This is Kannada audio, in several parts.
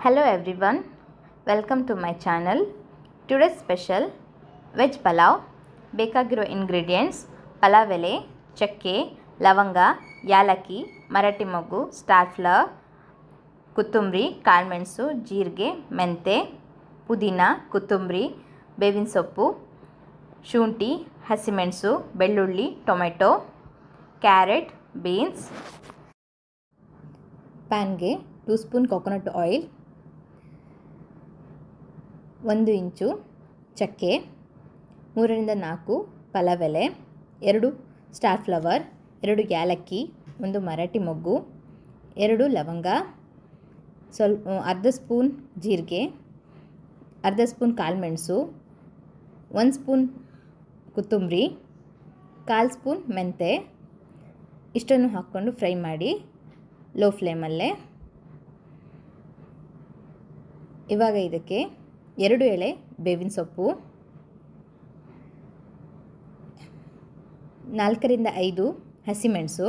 Hello everyone, welcome to my channel. Today's special veg pulao ಬೇಕಾಗಿರೋ ಇಂಗ್ರೀಡಿಯೆಂಟ್ಸ್ ಪಲಾವ್ ಎಲೆ ಚಕ್ಕೆ ಲವಂಗ ಯಾಲಕ್ಕಿ ಮರಾಠಿ ಮೊಗ್ಗು ಸ್ಟಾರ್ ಫ್ಲವರ್ ಕೊತ್ತಂಬರಿ ಕಾಳುಮೆಣಸು ಜೀರಿಗೆ ಮೆಂತೆ ಪುದೀನ ಕೊತ್ತಂಬರಿ ಬೇವಿನ ಸೊಪ್ಪು ಶುಂಠಿ ಹಸಿಮೆಣಸು ಬೆಳ್ಳುಳ್ಳಿ ಟೊಮೆಟೊ ಕ್ಯಾರೆಟ್ ಬೀನ್ಸ್ ಪ್ಯಾನ್ಗೆ ಟೂ ಸ್ಪೂನ್ ಕೊಕೊನಟ್ ಆಯಿಲ್ ಒಂದು ಇಂಚು ಚಕ್ಕೆ, ಮೂರರಿಂದ ನಾಲ್ಕು ಪಲವೆಲೆ, ಎರಡು ಸ್ಟಾರ್ ಫ್ಲವರ್ ಎರಡು ಯಾಲಕ್ಕಿ ಒಂದು ಮರಾಠಿ ಮೊಗ್ಗು, ಎರಡು ಲವಂಗ ಸ್ವಲ್ಪ ಅರ್ಧ ಸ್ಪೂನ್ ಜೀರಿಗೆ, ಅರ್ಧ ಸ್ಪೂನ್ ಕಾಳುಮೆಣಸು ಒಂದು ಸ್ಪೂನ್ ಕೊತ್ತಂಬರಿ, ಕಾಲು ಸ್ಪೂನ್ ಮೆಂತೆ, ಇಷ್ಟನ್ನು ಹಾಕ್ಕೊಂಡು ಫ್ರೈ ಮಾಡಿ ಲೋ ಫ್ಲೇಮಲ್ಲೇ. ಇವಾಗ ಇದಕ್ಕೆ ಎರಡು ಎಳೆ ಬೇವಿನ ಸೊಪ್ಪು, ನಾಲ್ಕರಿಂದ ಐದು ಹಸಿಮೆಣಸು,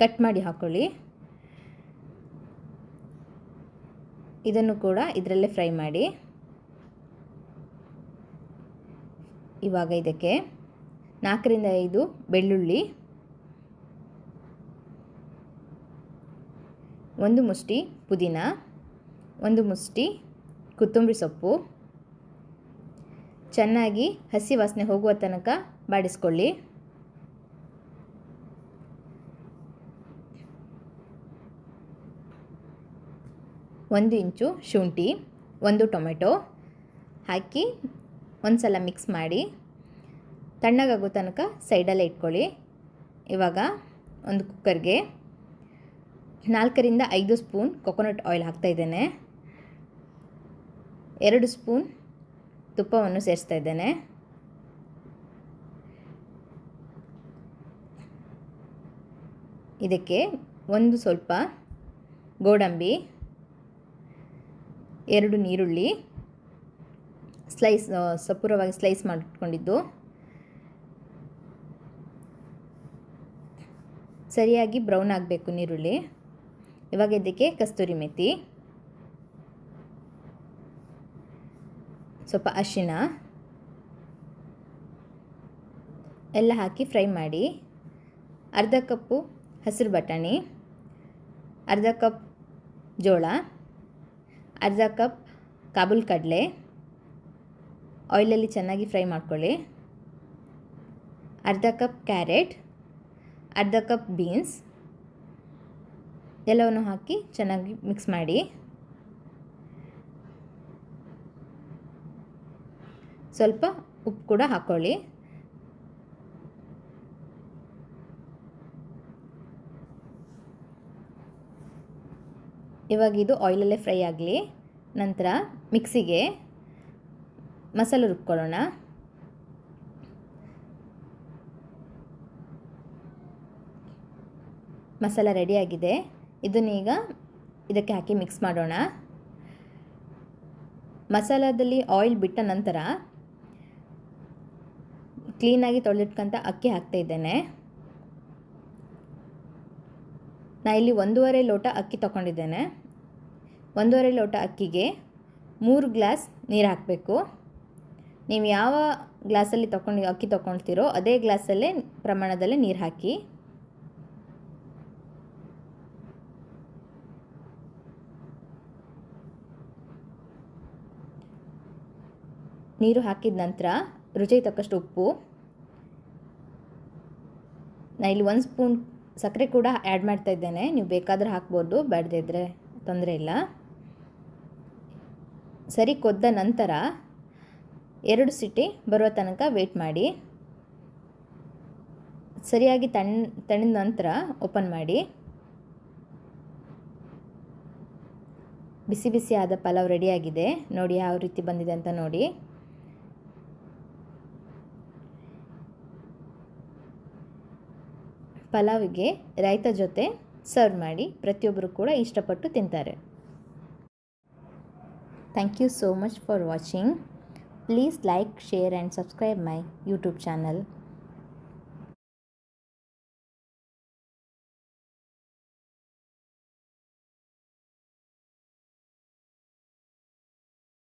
ಕಟ್ ಮಾಡಿ ಹಾಕ್ಕೊಳ್ಳಿ ಇದನ್ನು ಕೂಡ ಇದರಲ್ಲೇ ಫ್ರೈ ಮಾಡಿ. ಇವಾಗ ಇದಕ್ಕೆ ನಾಲ್ಕರಿಂದ ಐದು ಬೆಳ್ಳುಳ್ಳಿ, ಒಂದು ಮುಷ್ಟಿ ಪುದೀನ, ಒಂದು ಮುಷ್ಟಿ ಕೊತ್ತಂಬರಿ ಸೊಪ್ಪು. ಚೆನ್ನಾಗಿ ಹಸಿ ವಾಸನೆ ಹೋಗುವ ತನಕ ಬಾಡಿಸ್ಕೊಳ್ಳಿ. ಒಂದು ಇಂಚು ಶುಂಠಿ, ಒಂದು ಟೊಮೆಟೊ ಹಾಕಿ ಒಂದು ಸಲ ಮಿಕ್ಸ್ ಮಾಡಿ. ತಣ್ಣಗಾಗೋ ತನಕ ಸೈಡಲ್ಲೇ ಇಟ್ಕೊಳ್ಳಿ. ಇವಾಗ ಒಂದು ಕುಕ್ಕರ್ಗೆ ನಾಲ್ಕರಿಂದ ಐದು ಸ್ಪೂನ್ ಕೊಕೊನಟ್ ಆಯಿಲ್ ಹಾಕ್ತಾಯಿದ್ದೇನೆ ಎರಡು ಸ್ಪೂನ್ ತುಪ್ಪವನ್ನು ಸೇರಿಸ್ತಾ ಇದ್ದೇನೆ. ಇದಕ್ಕೆ ಒಂದು ಸ್ವಲ್ಪ ಗೋಡಂಬಿ, ಎರಡು ನೀರುಳ್ಳಿ ಸ್ಲೈಸ್ ಸಪೂರವಾಗಿ ಸ್ಲೈಸ್ ಮಾಡಿಕೊಂಡಿದ್ದು. ಸರಿಯಾಗಿ ಬ್ರೌನ್ ಆಗಬೇಕು ನೀರುಳ್ಳಿ ಇವಾಗ ಇದಕ್ಕೆ ಕಸ್ತೂರಿ ಮೆಥಿ ಸ್ವಲ್ಪ ಅರಿಶಿನ ಎಲ್ಲ ಹಾಕಿ ಫ್ರೈ ಮಾಡಿ, ಅರ್ಧ ಕಪ್ಪು ಹಸಿರು ಬಟಾಣಿ, ಅರ್ಧ ಕಪ್ ಜೋಳ, ಅರ್ಧ ಕಪ್ ಕಾಬೂಲ್ ಕಡಲೆ ಆಯಿಲಲ್ಲಿ ಚೆನ್ನಾಗಿ ಫ್ರೈ ಮಾಡ್ಕೊಳ್ಳಿ. ಅರ್ಧ ಕಪ್ ಕ್ಯಾರೆಟ್, ಅರ್ಧ ಕಪ್ ಬೀನ್ಸ್, ಎಲ್ಲವನ್ನು ಹಾಕಿ ಚೆನ್ನಾಗಿ ಮಿಕ್ಸ್ ಮಾಡಿ. ಸ್ವಲ್ಪ ಉಪ್ಪು ಕೂಡ ಹಾಕ್ಕೊಳ್ಳಿ ಇವಾಗ ಇದು ಆಯಿಲಲ್ಲೇ ಫ್ರೈ ಆಗಲಿ. ನಂತರ ಮಿಕ್ಸಿಗೆ ಮಸಾಲೆ ರುಬ್ಕೊಳ್ಳೋಣ. ಮಸಾಲ ರೆಡಿಯಾಗಿದೆ ಇದನ್ನೀಗ ಇದಕ್ಕೆ ಹಾಕಿ ಮಿಕ್ಸ್ ಮಾಡೋಣ. ಮಸಾಲದಲ್ಲಿ ಆಯಿಲ್ ಬಿಟ್ಟ ನಂತರ ಕ್ಲೀನಾಗಿ ತೊಳೆದಿಟ್ಕೊಂತ ಅಕ್ಕಿ ಹಾಕ್ತಾ ಇದ್ದೇನೆ. ನಾ ಇಲ್ಲಿ ಒಂದೂವರೆ ಲೋಟ ಅಕ್ಕಿ ತೊಗೊಂಡಿದ್ದೇನೆ. ಒಂದೂವರೆ ಲೋಟ ಅಕ್ಕಿಗೆ ಮೂರು ಗ್ಲಾಸ್ ನೀರು ಹಾಕಬೇಕು. ನೀವು ಯಾವ ಗ್ಲಾಸಲ್ಲಿ ತೊಗೊಂಡು ಅಕ್ಕಿ ತೊಗೊಳ್ತೀರೋ ಅದೇ ಗ್ಲಾಸಲ್ಲೇ ಪ್ರಮಾಣದಲ್ಲೇ ನೀರು ಹಾಕಿ. ನೀರು ಹಾಕಿದ ನಂತರ ರುಚಿಗೆ ತಕ್ಕಷ್ಟು ಉಪ್ಪು. ನಾ ಇಲ್ಲಿ ಒಂದು ಸ್ಪೂನ್ ಸಕ್ಕರೆ ಕೂಡ ಆ್ಯಡ್ ಮಾಡ್ತಾ ಇದ್ದೇನೆ. ನೀವು ಬೇಕಾದರೆ ಹಾಕ್ಬೋದು ಬೇಡದಿದ್ದರೆ ತೊಂದರೆ ಇಲ್ಲ. ಸರಿ, ಕೊದ್ದ ನಂತರ ಎರಡು ಸಿಟಿ ಬರುವ ತನಕ ವೆಯ್ಟ್ ಮಾಡಿ. ಸರಿಯಾಗಿ ತಣ್ಣ ತಣ್ಣಿದ ನಂತರ ಓಪನ್ ಮಾಡಿ. ಬಿಸಿ ಬಿಸಿ ಆದ ಪಲಾವ್ ರೆಡಿಯಾಗಿದೆ ನೋಡಿ ಯಾವ ರೀತಿ ಬಂದಿದೆ ಅಂತ ನೋಡಿ. ಪಲಾವಿಗೆ ರೈತ ಜೊತೆ ಸರ್ವ್ ಮಾಡಿ ಪ್ರತಿಯೊಬ್ಬರು ಕೂಡ ಇಷ್ಟಪಟ್ಟು ತಿಂತಾರೆ. Thank you so much for watching please like share and subscribe my YouTube channel